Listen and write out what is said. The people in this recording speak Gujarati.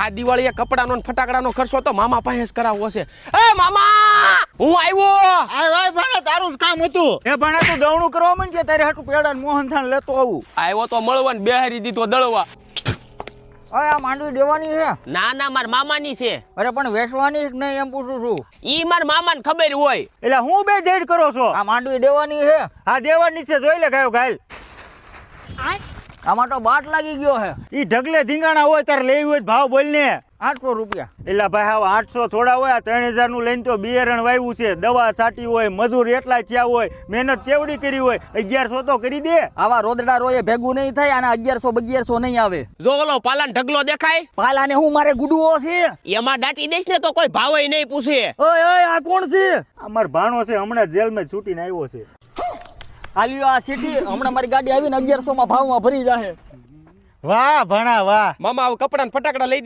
આ દિવાળીએ કપડાનો ને ફટાકડાનો ખર્ચો તો મામા પાસે જ કરાવવો છે. એ મામા હું આવ્યો. આ ભાઈ ભાણા તારું જ કામ હતું. એ ભાણા તું દવણું કરવા માંડ કે તારે હાટું પેડા ને લેતો આવું. આવ્યો તો મળવા ને બેહારી દીધો દળવા. અરે આ માંડવી દેવાની છે. ના ના માર મામાની છે. અરે પણ વેચવાની કે નહીં એમ પૂછું છું. ઈ માર મામાને ખબર હોય. એટલે હું બે જેડ કરો છો? આ માંડવી દેવાની છે. આ દેવાની છે જોઈ લે ગાયો ગાય આમાં તો બાટ લાગી ગયો છે ઈ ઢગલે ધીંગાણા હોય તારે લેવી હોય ભાવ બોલ ને આઠસો રૂપિયા. એટલે ભાઈ હવે આઠસો થોડા હોય આ ત્રણ હજારનું લઈને તો બિયારણ વાવ્યું છે. દવા સાટી હોય મજૂર એટલા થયા હોય મહેનત કેવડી કરી હોય અગિયારસો તો કરી દે. આવા રોદડા રોય ભેગું નહીં થાય અને અગિયારસો બગિયારસો નહીં આવે. જો ઓલો પાલાન ઢગલો દેખાય? પાલાને હું મારે ગુડવો છે? એમાં દાટી દઈશ ને તો કોઈ ભાવે નહીં પૂછે. ઓય ઓય આ કોણ છે? અમાર ભાણો છે હમણાં જેલ મેં છૂટીને આવ્યો છે. આલ્યો આ સિટી હમણાં મારી ગાડી આવીને અગિયારસો માં ભાવમાં ભરી જાહે. વાહ ભણા વાહ. મામા આવું કપડા ને ફટાકડા લઈ